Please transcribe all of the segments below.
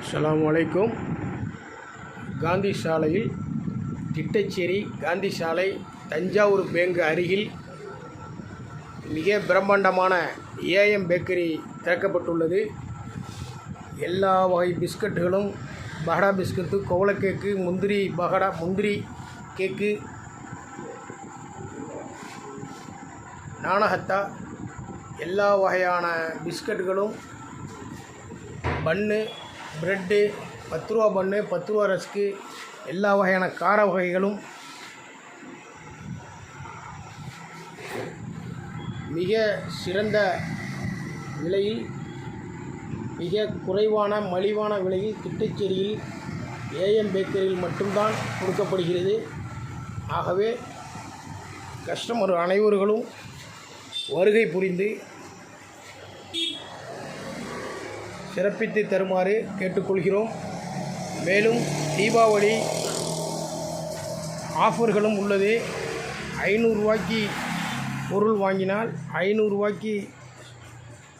அஸ்லாம் வலைக்கும் காந்தி சாலையில் திட்டச்சேரி காந்தி சாலை தஞ்சாவூர் பேங்கு அருகில் மிக பிரம்மாண்டமான ஏஎம் பேக்கரி திறக்கப்பட்டுள்ளது. எல்லா வகை பிஸ்கட்டுகளும் பகடா பிஸ்கட்டு கோவல கேக்கு முந்திரி பகடா முந்திரி கேக்கு நாணகத்தா எல்லா வகையான பிஸ்கட்டுகளும் பன்னு ப்ரெட்டு பத்து ரூபா பன்னு பத்து ரூபா ரஸ்க்கு எல்லா வகையான கார வகைகளும் மிக சிறந்த விலையில் மிக குறைவான மலிவான விலையில் திட்டச்சேரியில் ஏஎம் பேக்கரியில் மட்டும்தான் கொடுக்கப்படுகிறது. ஆகவே கஸ்டமர் அனைவர்களும் வருகை புரிந்து சிறப்பித்து தருமாறு கேட்டுக்கொள்கிறோம். மேலும் தீபாவளி ஆஃபர்களும் உள்ளது. ஐநூறுரூவாய்க்கு பொருள் வாங்கினால் ஐநூறுரூவாய்க்கு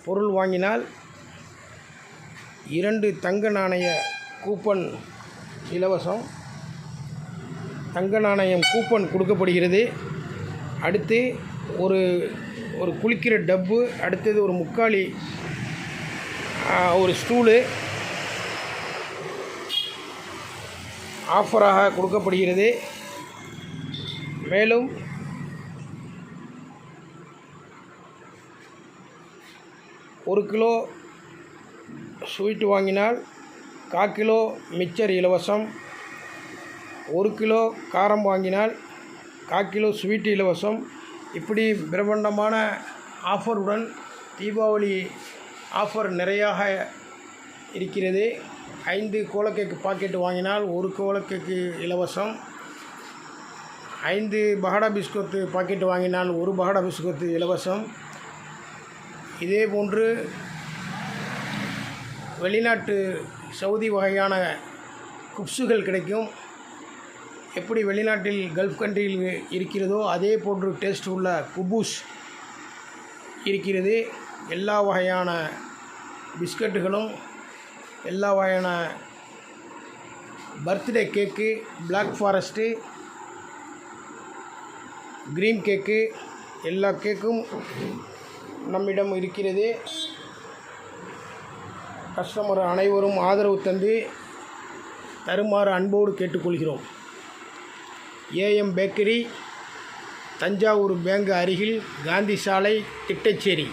பொருள் வாங்கினால் இரண்டு தங்க நாணய கூப்பன் இலவசம். தங்க நாணயம் கூப்பன் கொடுக்கப்படுகிறது. அடுத்து ஒரு ஒரு குளிக்கிற டப்பு அடுத்தது ஒரு முக்காலி ஒரு ஸ்டூலு. ஆஃபராக கொடுக்கப்படுகிறது. மேலும் ஒரு கிலோ ஸ்வீட் வாங்கினால் கா கிலோ மிச்சர் இலவசம். ஒரு கிலோ காரம் வாங்கினால் கா கிலோ ஸ்வீட் இலவசம். இப்படி பிரம்மாண்டமான ஆஃபருடன் தீபாவளி ஆஃபர் நிறையாக இருக்கிறது. ஐந்து கோலக்கேக்கு பாக்கெட் வாங்கினால் ஒரு கோலக்கேக்கு இலவசம். ஐந்து பகடா பிஸ்கத்து பாக்கெட் வாங்கினால் ஒரு பகடா பிஸ்கத்து இலவசம். இதே போன்று வெளிநாட்டு சவுதி வகையான குப்ஸுகள் கிடைக்கும். எப்படி வெளிநாட்டில் கல்ஃப் கண்ட்ரியில் இருக்கிறதோ அதே போன்று டேஸ்ட் உள்ள குபூஸ் இருக்கிறது. எல்லா வகையான பிஸ்கட்டுகளும் எல்லா வகையான birthday cake black forest green cake எல்லா கேக்கும் நம்மிடம் இருக்கிறது. கஸ்டமர் அனைவரும் ஆதரவு தந்து தருமாறு அன்போடு கேட்டுக்கொள்கிறோம். ஏஎம் பேக்கரி தஞ்சாவூர் பேங்க் அருகில் காந்தி சாலை திட்டச்சேரி.